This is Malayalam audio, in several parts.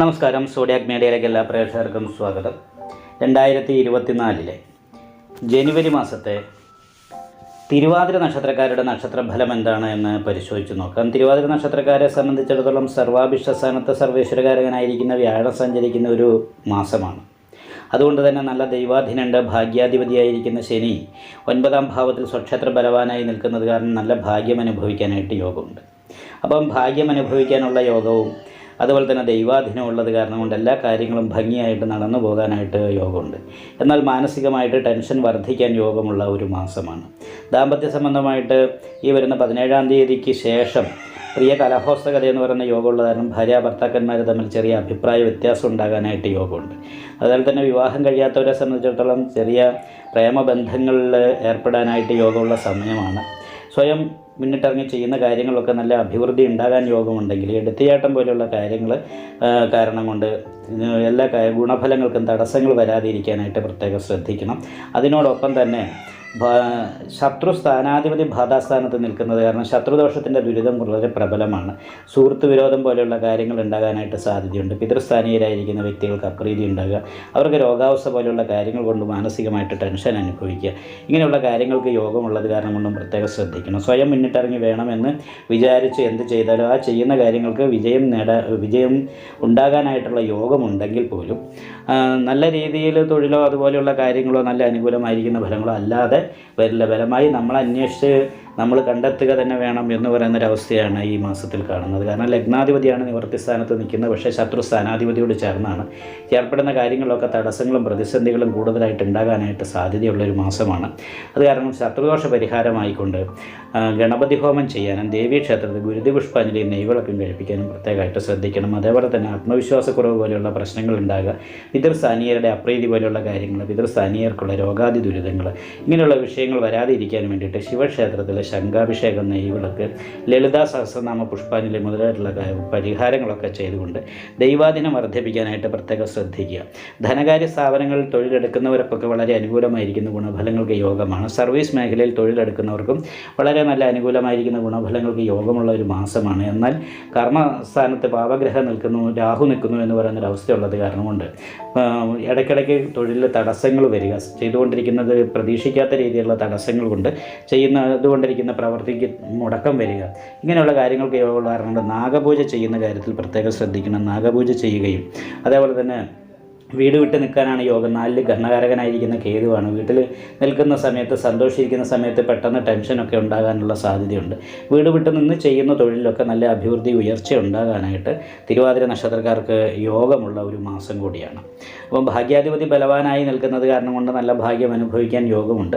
നമസ്കാരം. സോഡിയാക് മീഡിയയിലേക്ക് എല്ലാ പ്രേക്ഷകർക്കും സ്വാഗതം. രണ്ടായിരത്തി ഇരുപത്തിനാലിലെ ജനുവരി മാസത്തെ തിരുവാതിര നക്ഷത്രക്കാരുടെ നക്ഷത്രഫലം എന്താണ് എന്ന് പരിശോധിച്ച് നോക്കാം. തിരുവാതിര നക്ഷത്രക്കാരെ സംബന്ധിച്ചിടത്തോളം സർവാഭിഷ്ട സ്ഥാനത്ത് സർവേശ്വരകാരകനായിരിക്കുന്ന വ്യാഴം സഞ്ചരിക്കുന്ന ഒരു മാസമാണ്. അതുകൊണ്ട് തന്നെ നല്ല ദൈവാധീനുണ്ട് ഭാഗ്യാധിപതിയായിരിക്കുന്ന ശനി ഒൻപതാം ഭാവത്തിൽ സ്വക്ഷേത്ര ബലവാനായി നിൽക്കുന്നത് കാരണം നല്ല ഭാഗ്യം അനുഭവിക്കാനായിട്ട് യോഗമുണ്ട്. അപ്പം ഭാഗ്യം അനുഭവിക്കാനുള്ള യോഗവും അതുപോലെ തന്നെ ദൈവാധീനം ഉള്ളത് കാരണം കൊണ്ട് എല്ലാ കാര്യങ്ങളും ഭംഗിയായിട്ട് നടന്നു പോകാനായിട്ട് യോഗമുണ്ട്. എന്നാൽ മാനസികമായിട്ട് ടെൻഷൻ വർദ്ധിക്കാൻ യോഗമുള്ള ഒരു മാസമാണ്. ദാമ്പത്യ സംബന്ധമായിട്ട് ഈ വരുന്ന പതിനേഴാം തീയതിക്ക് ശേഷം പ്രിയ കലഹോസ്തകത എന്ന് പറയുന്ന യോഗമുള്ള കാരണം ഭാര്യ ഭർത്താക്കന്മാർ തമ്മിൽ ചെറിയ അഭിപ്രായ വ്യത്യാസം ഉണ്ടാകാനായിട്ട് യോഗമുണ്ട്. അതുപോലെ തന്നെ വിവാഹം കഴിയാത്തവരെ സംബന്ധിച്ചിടത്തോളം ചെറിയ പ്രേമബന്ധങ്ങളിൽ ഏർപ്പെടാനായിട്ട് യോഗമുള്ള സമയമാണ്. സ്വയം മുന്നിട്ടിറങ്ങി ചെയ്യുന്ന കാര്യങ്ങളൊക്കെ നല്ല അഭിവൃദ്ധി ഉണ്ടാകാൻ യോഗമുണ്ടെങ്കിൽ എടുത്തിയാട്ടം പോലെയുള്ള കാര്യങ്ങൾ കാരണം കൊണ്ട് എല്ലാ ഗുണഫലങ്ങൾക്കും തടസ്സങ്ങൾ വരാതിരിക്കാനായിട്ട് പ്രത്യേകം ശ്രദ്ധിക്കണം. അതിനോടൊപ്പം തന്നെ ശത്രു സ്ഥാനാധിപതി ബാധാസ്ഥാനത്ത് നിൽക്കുന്നത് കാരണം ശത്രുദോഷത്തിന്റെ ദുരിതം വളരെ പ്രബലമാണ്. സുഹൃത്ത് വിരോധം പോലെയുള്ള കാര്യങ്ങൾ ഉണ്ടാകാനായിട്ട് സാധ്യതയുണ്ട്. പിതൃസ്ഥാനീയരായിരിക്കുന്ന വ്യക്തികൾക്ക് അപ്രീതി ഉണ്ടാകുക അവർക്ക് രോഗാവസ്ഥ പോലെയുള്ള കാര്യങ്ങൾ കൊണ്ട് മാനസികമായിട്ട് ടെൻഷൻ അനുഭവിക്കുക. ഇങ്ങനെയുള്ള കാര്യങ്ങൾക്ക് യോഗമുള്ളത് കാരണം കൊണ്ടും പ്രത്യേകം ശ്രദ്ധിക്കണം. സ്വയം മുന്നിട്ടിറങ്ങി വേണമെന്ന് വിചാരിച്ച് എന്ത് ചെയ്താലും ആ ചെയ്യുന്ന കാര്യങ്ങൾക്ക് വിജയം നേടാ വിജയം ഉണ്ടാകാനായിട്ടുള്ള യോഗമുണ്ടെങ്കിൽ പോലും നല്ല രീതിയിൽ തൊഴിലോ അതുപോലെയുള്ള കാര്യങ്ങളോ നല്ല അനുകൂലമായിരിക്കുന്ന ഫലങ്ങളോ അല്ലാതെ വരില്ല. ബലമായി നമ്മൾ അന്വേഷിച്ച് നമ്മൾ കണ്ടെത്തുക തന്നെ വേണം എന്ന് പറയുന്ന പറയുന്നൊരവസ്ഥയാണ് ഈ മാസത്തിൽ കാണുന്നത്. കാരണം ലഗ്നാധിപതിയാണ് നിവർത്തി സ്ഥാനത്ത് നിൽക്കുന്നത്. പക്ഷേ ശത്രു സ്ഥാനാധിപതിയോട് ചേർന്നാണ്. ഏർപ്പെടുന്ന കാര്യങ്ങളൊക്കെ തടസ്സങ്ങളും പ്രതിസന്ധികളും കൂടുതലായിട്ട് ഉണ്ടാകാനായിട്ട് സാധ്യതയുള്ളൊരു മാസമാണ്. അത് കാരണം ശത്രുദോഷ പരിഹാരമായിക്കൊണ്ട് ഗണപതി ഹോമം ചെയ്യാനും ദേവീ ക്ഷേത്രത്തിൽ ഗുരുതി പുഷ്പാഞ്ജലിയും നെയ്വിളക്കും കഴിപ്പിക്കാനും പ്രത്യേകമായിട്ട് ശ്രദ്ധിക്കണം. അതേപോലെ തന്നെ ആത്മവിശ്വാസക്കുറവ് പോലെയുള്ള പ്രശ്നങ്ങൾ ഉണ്ടാകുക പിതൃസ്ഥാനീയരുടെ അപ്രീതി പോലെയുള്ള കാര്യങ്ങൾ പിതൃസ്ഥാനീയർക്കുള്ള രോഗാതി ദുരിതങ്ങൾ ഇങ്ങനെയുള്ള വിഷയങ്ങൾ വരാതിരിക്കാൻ വേണ്ടിയിട്ട് ശിവക്ഷേത്രത്തിൽ ശംഖാഭിഷേകം നെയ്വിളക്ക് ലളിതാ സഹസ്രനാമ പുഷ്പാഞ്ജലി മുതലായിട്ടുള്ള പരിഹാരങ്ങളൊക്കെ ചെയ്തുകൊണ്ട് ദൈവാദിനം വർദ്ധിപ്പിക്കാനായിട്ട് പ്രത്യേകം ശ്രദ്ധിക്കുക. ധനകാര്യ സ്ഥാപനങ്ങളിൽ തൊഴിലെടുക്കുന്നവർക്കൊക്കെ വളരെ അനുകൂലമായിരിക്കുന്ന ഗുണഫലങ്ങൾക്ക് യോഗമാണ്. സർവീസ് മേഖലയിൽ തൊഴിലെടുക്കുന്നവർക്കും വളരെ നല്ല അനുകൂലമായിരിക്കുന്ന ഗുണഫലങ്ങൾക്ക് യോഗമുള്ള ഒരു മാസമാണ്. എന്നാൽ കർമ്മസ്ഥാനത്ത് പാപഗ്രഹം നിൽക്കുന്നു രാഹു നിൽക്കുന്നു എന്ന് പറയുന്നൊരു അവസ്ഥയുള്ളത് കാരണം കൊണ്ട് ഇടയ്ക്കിടയ്ക്ക് തൊഴിലിൽ തടസ്സങ്ങൾ വരിക ചെയ്തുകൊണ്ടിരിക്കുന്നത് പ്രതീക്ഷിക്കാത്ത രീതിയിലുള്ള തടസ്സങ്ങൾ കൊണ്ട് ചെയ്യുന്നതുകൊണ്ടിരിക്കുന്ന പ്രവൃത്തിക്ക് മുടക്കം വരിക. ഇങ്ങനെയുള്ള കാര്യങ്ങൾക്ക് യോഗ കൊണ്ട് നാഗപൂജ ചെയ്യുന്ന കാര്യത്തിൽ പ്രത്യേകം ശ്രദ്ധിക്കണം. നാഗപൂജ ചെയ്യുകയും അതേപോലെ തന്നെ വീട് വിട്ട് നിൽക്കാനാണ് യോഗം. നാലിൽ ഘർണകാരകനായിരിക്കുന്ന കേതുവാണ്. വീട്ടിൽ നിൽക്കുന്ന സമയത്ത് സന്തോഷിക്കുന്ന സമയത്ത് പെട്ടെന്ന് ടെൻഷനൊക്കെ ഉണ്ടാകാനുള്ള സാധ്യതയുണ്ട്. വീട് വിട്ട് നിന്ന് ചെയ്യുന്ന തൊഴിലിലൊക്കെ നല്ല അഭിവൃദ്ധി ഉയർച്ച ഉണ്ടാകാനായിട്ട് തിരുവാതിര നക്ഷത്രക്കാർക്ക് യോഗമുള്ള ഒരു മാസം കൂടിയാണ്. അപ്പം ഭാഗ്യാധിപതി ബലവാനായി നിൽക്കുന്നത് കാരണം കൊണ്ട് നല്ല ഭാഗ്യം അനുഭവിക്കാൻ യോഗമുണ്ട്.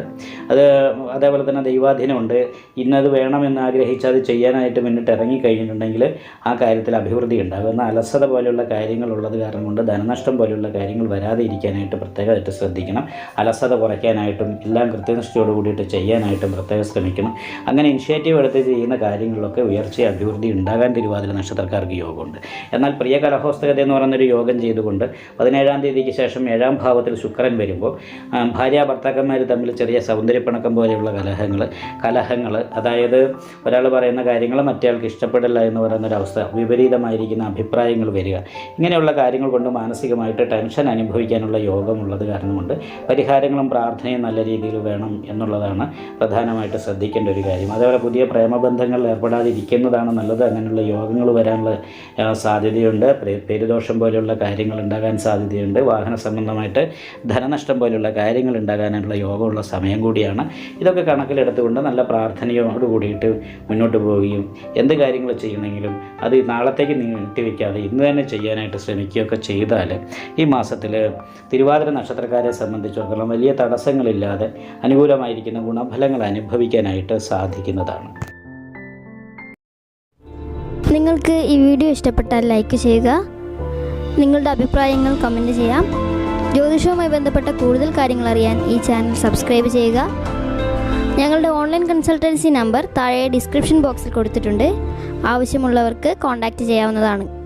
അത് അതേപോലെ തന്നെ ദൈവാധീനമുണ്ട്. ഇന്നത് വേണമെന്ന് ആഗ്രഹിച്ച് അത് ചെയ്യാനായിട്ട് മുന്നിട്ട് ഇറങ്ങി കഴിഞ്ഞിട്ടുണ്ടെങ്കിൽ ആ കാര്യത്തിൽ അഭിവൃദ്ധി ഉണ്ടാകുന്ന അലസത പോലെയുള്ള കാര്യങ്ങളുള്ളത് കാരണം കൊണ്ട് ധനനഷ്ടം പോലെയുള്ള കാര്യങ്ങൾ വരാതെ ഇരിക്കാനായിട്ട് പ്രത്യേകമായിട്ട് ശ്രദ്ധിക്കണം. അലസത കുറയ്ക്കാനായിട്ടും എല്ലാം കൃത്യനിഷ്ഠയോട് കൂടിയിട്ട് ചെയ്യാനായിട്ടും പ്രത്യേകം ശ്രമിക്കണം. അങ്ങനെ ഇനിഷ്യേറ്റീവ് എടുത്ത് ചെയ്യുന്ന കാര്യങ്ങളിലൊക്കെ ഉയർച്ച അഭിവൃദ്ധി ഉണ്ടാകാൻ തിരുവാതിര നക്ഷത്രക്കാർക്ക് യോഗമുണ്ട്. എന്നാൽ പ്രിയ കലഹോസ്തകത എന്ന് പറയുന്നൊരു യോഗം ചെയ്തുകൊണ്ട് പതിനേഴാം തീയതിക്ക് ശേഷം ഏഴാം ഭാവത്തിൽ ശുക്രൻ വരുമ്പോൾ ഭാര്യ ഭർത്താക്കന്മാർ തമ്മിൽ ചെറിയ സൗന്ദര്യപ്പിണക്കം പോലെയുള്ള കലഹങ്ങൾ കലഹങ്ങൾ അതായത് ഒരാൾ പറയുന്ന കാര്യങ്ങൾ മറ്റേയാൾക്ക് ഇഷ്ടപ്പെടില്ല എന്ന് പറയുന്ന ഒരു അവസ്ഥ വിപരീതമായിരിക്കുന്ന അഭിപ്രായങ്ങൾ വരിക ഇങ്ങനെയുള്ള കാര്യങ്ങൾ കൊണ്ട് മാനസികമായിട്ട് ടെൻഷൻ അനുഭവിക്കാനുള്ള യോഗമുള്ളത് കാരണം കൊണ്ട് പരിഹാരങ്ങളും പ്രാർത്ഥനയും നല്ല രീതിയിൽ വേണം എന്നുള്ളതാണ് പ്രധാനമായിട്ട് ശ്രദ്ധിക്കേണ്ട ഒരു കാര്യം. അതേപോലെ പുതിയ പ്രേമബന്ധങ്ങളിൽ ഏർപ്പെടാതിരിക്കുന്നതാണ് നല്ലത്. അങ്ങനെയുള്ള യോഗങ്ങൾ വരാനുള്ള സാധ്യതയുണ്ട്. പെരുദോഷം പോലെയുള്ള കാര്യങ്ങൾ ഉണ്ടാകാൻ സാധ്യതയുണ്ട്. വാഹന സംബന്ധമായിട്ട് ധനനഷ്ടം പോലെയുള്ള കാര്യങ്ങൾ ഉണ്ടാകാനുള്ള യോഗമുള്ള സമയം കൂടിയാണ്. ഇതൊക്കെ കണക്കിലെടുത്തുകൊണ്ട് നല്ല പ്രാർത്ഥനയോട് കൂടിയിട്ട് മുന്നോട്ട് പോവുകയും എന്ത് കാര്യങ്ങൾ ചെയ്യണമെങ്കിലും അത് നാളത്തേക്ക് നീട്ടിവെക്കാതെ ഇന്ന് തന്നെ ചെയ്യാനായിട്ട് ശ്രമിക്കുകയൊക്കെ ചെയ്താൽ ഈ മാസത്തിൽ തിരുവാതിര നക്ഷത്രക്കാരെ സംബന്ധിച്ചിടത്തോളം വലിയ തടസ്സങ്ങളില്ലാതെ അനുകൂലമായിരിക്കുന്ന ഗുണഫലങ്ങൾ അനുഭവിക്കാനായിട്ട് സാധിക്കുന്നതാണ്. നിങ്ങൾക്ക് ഈ വീഡിയോ ഇഷ്ടപ്പെട്ടാൽ ലൈക്ക് ചെയ്യുക. നിങ്ങളുടെ അഭിപ്രായങ്ങൾ കമന്റ് ചെയ്യാം. ജ്യോതിഷവുമായി ബന്ധപ്പെട്ട കൂടുതൽ കാര്യങ്ങൾ അറിയാൻ ഈ ചാനൽ സബ്സ്ക്രൈബ് ചെയ്യുക. ഞങ്ങളുടെ ഓൺലൈൻ കൺസൾട്ടൻസി നമ്പർ താഴെ ഡിസ്ക്രിപ്ഷൻ ബോക്സിൽ കൊടുത്തിട്ടുണ്ട്. ആവശ്യമുള്ളവർക്ക് കോൺടാക്റ്റ് ചെയ്യാവുന്നതാണ്.